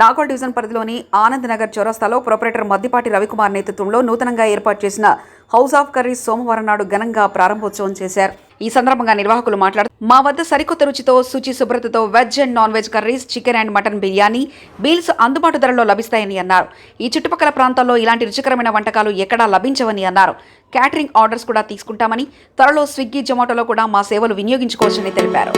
Nagole division పరిధిలోని ఆనంద్ నగర్ చౌరస్తాలో proprietor Maddipati Ravikumar నేతృత్వంలో నూతనంగా ఏర్పాటు చేసిన హౌస్ ఆఫ్ కర్రీస్ సోమవారం నాడు ఘనంగా ప్రారంభోత్సవం చేశారు. ఈ సందర్భంగా నిర్వాహకులు మాట్లాడుతూ మా వద్ద సరికొత్త రుచితో శుచి శుభ్రతతో veg and non veg curries chicken and mutton biryani బీల్స్ అందుబాటు ధరలో లభిస్తాయని అన్నారు. ఈ చుట్టుపక్కల ప్రాంతాల్లో ఇలాంటి రుచికరమైన వంటకాలు ఎక్కడా లభించవని అన్నారు. క్యాటరింగ్ ఆర్డర్స్ కూడా తీసుకుంటామని త్వరలో స్విగ్గీ జొమాటోలో కూడా మా సేవలు వినియోగించుకోవచ్చని తెలిపారు.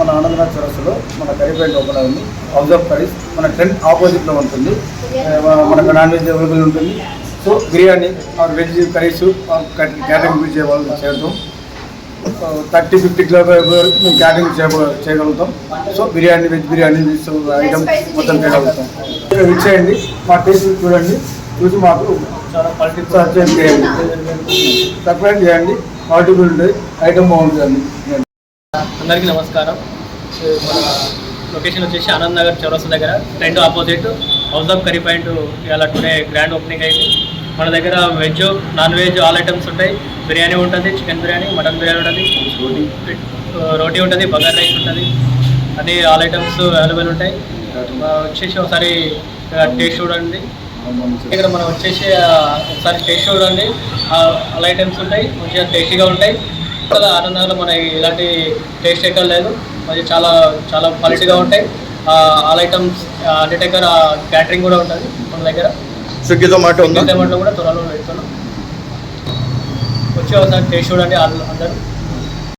మన ఆనందనాథ్ చౌరస్సులో మన కర్రీ పాయింట్ ఓపెన్ అయింది హౌస్ ఆఫ్ కర్రీస్ మన ట్రెండ్ ఆపోజిట్లో ఉంటుంది. మనకు నాన్ వెజ్ అవైలబుల్ ఉంటుంది. So biryani or veg curries or catering చేయ వాళ్ళు చేయడం థర్టీ ఫిఫ్టీ కిలో వరకు మేము క్యాటరింగ్ చేయ చేయగలుగుతాం. So biryani veg biryani item మొత్తం చేయగలుగుతాం. ఇచ్చేయండి మా టేస్ట్ చూడండి. చూసి మాకు చాలా క్వాలిటీ చేయండి సపరేట్ చేయండి. క్వాలిటీ ఉంటుంది ఐటమ్ బాగుంటుంది. అందరికీ నమస్కారం. మన లొకేషన్ వచ్చేసి ఆనంద్ నగర్ చౌరస్తా దగ్గర. రెండు opposite house of curry point ఇవాళ టుడే గ్రాండ్ ఓపెనింగ్ అయింది. మన దగ్గర veg non veg all items ఉంటాయి. బిర్యానీ ఉంటుంది చికెన్ బిర్యానీ మటన్ బిర్యానీ ఉంటుంది. రోటీ. ఉంటుంది బగార్ రైస్ ఉంటుంది. అన్ని ఆల్ ఐటమ్స్ అవైలబుల్ ఉంటాయి. వచ్చేసి ఒకసారి టేస్ట్ చూడండి. ఇక్కడ మనం వచ్చేసి ఒకసారి టేస్ట్ చూడండి. ఆల్ ఐటమ్స్ ఉంటాయి. మంచిగా టేస్టీగా ఉంటాయి. ఇక్కడ ఆనందంలో మన ఇలాంటి టేస్ట్ ఎక్కడ లేదు. మరి చాలా చాలా క్వాలిటీగా ఉంటాయి. ఆల్ ఐటమ్స్ అన్ని దగ్గర క్యాటరింగ్ కూడా ఉంటుంది మన దగ్గర. స్విగ్గీ టమాటో కూడా త్వరలో పెడుతున్నాం వచ్చి ఒకసారి టేస్ట్ చూడండి అందరూ.